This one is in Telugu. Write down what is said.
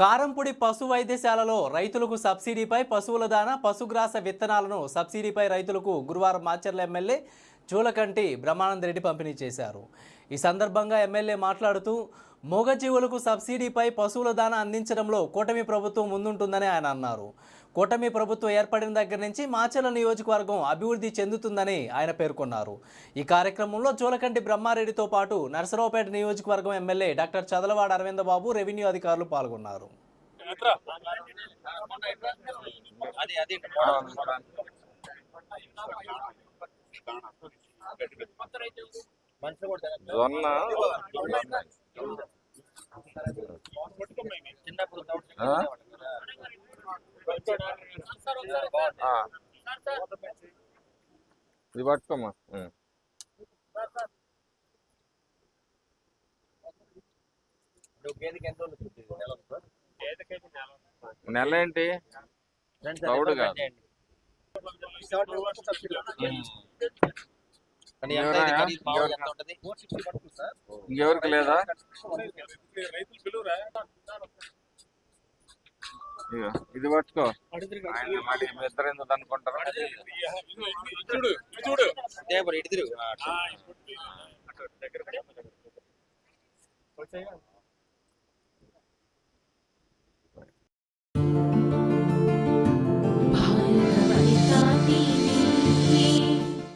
కారంపొడి పశు వైద్యశాలలో రైతులకు సబ్సిడీపై పశువుల దాన పశుగ్రాస విత్తనాలను సబ్సిడీపై రైతులకు గురువారం మాచర్ల ఎమ్మెల్యే చూలకంటి బ్రహ్మానంద్ రెడ్డి పంపిణీ చేశారు. ఈ సందర్భంగా ఎమ్మెల్యే మాట్లాడుతూ మూగజీవులకు సబ్సిడీపై పశువుల దాన అందించడంలో కూటమి ప్రభుత్వం ముందుంటుందని ఆయన అన్నారు. కూటమి ప్రభుత్వం ఏర్పడిన దగ్గర నుంచి మాచల నియోజకవర్గం అభివృద్ధి చెందుతుందని ఆయన పేర్కొన్నారు. ఈ కార్యక్రమంలో జూలకంటి బ్రహ్మారెడ్డితో పాటు నరసరావుపేట నియోజకవర్గం MLA doctor Chadalavada Aravindababu revenue అధికారులు పాల్గొన్నారు. అది అది. జొన్న. ఇది పట్టుకోమ్మా? నెల ఏంటి తౌడు కాదు. చేయండి. కానీ ఎంత ఎవరా? ఇది ఖరీదు మామూలుగా ఎవరా? ఎంత ఉంటది? ఇంకెవరికి లేదా ఇది పట్టుకో ఇద్దరు ఎందుకు అనుకుంటారు ఇదే